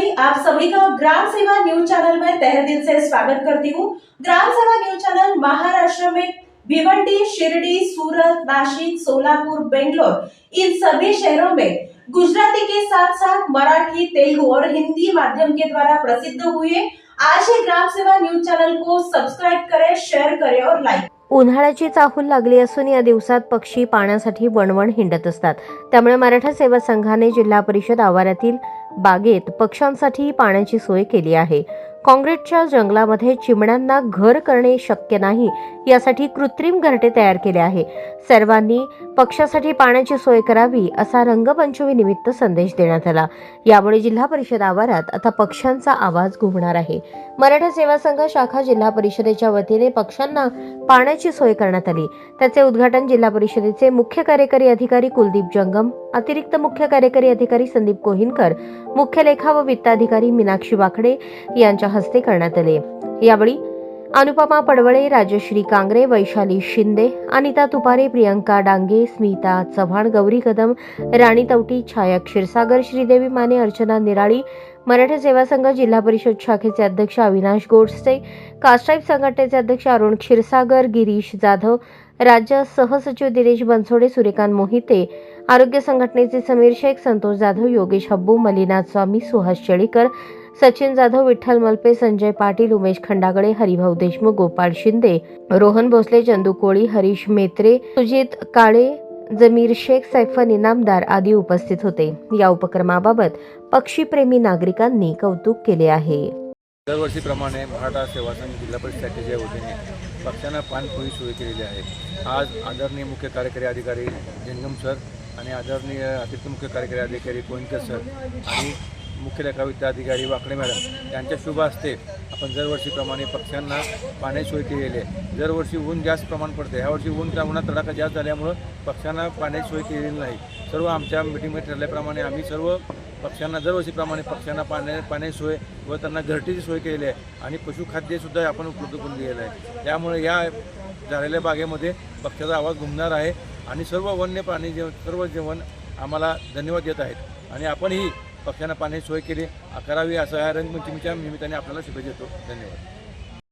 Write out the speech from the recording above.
रवि आप सभी का ग्राम सेवा न्यूज चैनल में तहे दिल से स्वागत करती हूँ। ग्राम सेवा न्यूज चैनल महाराष्ट्र में भिवंडी शिरडी सूरत नासिक सोलापुर बेंगलोर इन सभी शहरों में गुजराती के साथ साथ मराठी तेलुगु और हिंदी माध्यम के द्वारा प्रसिद्ध हुए आज ही ग्राम सेवा न्यूज चैनल को सब्सक्राइब करें शेयर करें और लाइक उन्हाळ्याची चाहूल लागली असून या दिवसात पक्षी पाण्यासाठी वणवण हिंडत असतात. त्यामुळे मराठा सेवा संघाने जिल्हा परिषद आवारातील बागेत पक्ष्यांसाठी पाण्याची सोय केली आहे. काँग्रेसच्या जंगलामध्ये चिमण्यांना घर करणे शक्य नाही यासाठी कृत्रिम घरटे तयार केले आहे. सर्वांनी पक्षासाठी पाण्याची सोय करावी असा रंगपंचमी निमित्त संदेश देण्यात आला. यामुळे जिल्हा परिषद आवारात आता पक्षांचा आवाज घुमणार आहे. मराठा सेवा संघ शाखा जिल्हा परिषदेच्या वतीने पक्षांना पाण्याची सोय करण्यात आली. त्याचे उद्घाटन जिल्हा परिषदेचे मुख्य कार्यकारी अधिकारी कुलदीप जंगम अतिरिक्त मुख्य कार्यकारी अधिकारी संदीप कोहिनकर मुख्य लेखा व वित्ताधिकारी मीनाक्षी वाकडे यांच्या हस्ते करण्यात आले. यावेळी अनुपमा पडवळे राजश्री कांगरे वैशाली शिंदे अनिता तुपारे प्रियंका डांगे स्मिता चव्हाण गौरी कदम राणी तवटी छाया क्षीरसागर श्रीदेवी माने अर्चना निराळी मराठा सेवा संघ जिल्हा परिषद शाखेचे अध्यक्ष अविनाश गोडसे कास्टाईप संघटनेचे अध्यक्ष अरुण क्षीरसागर गिरीश जाधव राज्य सहसचिव दिनेश बनसोडे सूर्यकांत मोहिते आरोग्य संघटनेचे समीर शेख संतोष जाधव योगेश हब्बू मलिनाथ स्वामी सुहास शेळीकर सचिन जाधव विठ्ठल मलपे संजय पाटील उमेश खंडागळे हरिभाऊ देशमुख गोपाळ शिंदे रोहन भोसले चंदू कोळी हरीश मेत्रे सुजित काळे जमीर शेख सैफन इनामदार आदी उपस्थित होते. या उपक्रमाबाबत पक्षीप्रेमी नागरिकांनी कौतुक केले आहे. दरवर्षीप्रमाणे मराठा सेवा संघ जिल्हा परिषदेच्या वतीने पक्षांना पाणपोई सुरू केलेली आहे. आज आदरणीय मुख्य कार्यकारी अधिकारी जंगम सर आणि आदरणीय अतिरिक्त मुख्य कार्यकारी अधिकारी कोणकर सर आणि मुख्य लेखा वाकडे मॅडम यांच्या शुभ असते आपण दरवर्षीप्रमाणे पक्ष्यांना पाण्याची सोय केलेली आहे. दरवर्षी ऊन जास्त प्रमाण पडते ह्यावर्षी ऊन उन्हात तडाखा जास्त झाल्यामुळं पक्ष्यांना पाण्याची सोय केलेली नाही. सर्व आमच्या मिटिंगमध्ये ठरल्याप्रमाणे आम्ही सर्व पक्ष्यांना दरवर्षीप्रमाणे पक्ष्यांना पाण्या पाण्याची सोय व त्यांना घरटीची सोय केलेली आहे. आणि पशुखाद्यसुद्धा आपण उपलब्ध करून दिलेलं आहे. त्यामुळे या झालेल्या बागेमध्ये पक्ष्याचा आवाज घुमणार आहे. आणि सर्व वन्य प्राणी जेवण सर्व जेवण आम्हाला धन्यवाद देत आहेत. आणि आपणही पक्ष्यांना पाण्याची सोय केली. करावी असं या रंगपंचमीच्या निमित्ताने आपल्याला शुभेच्छा देतो. धन्यवाद.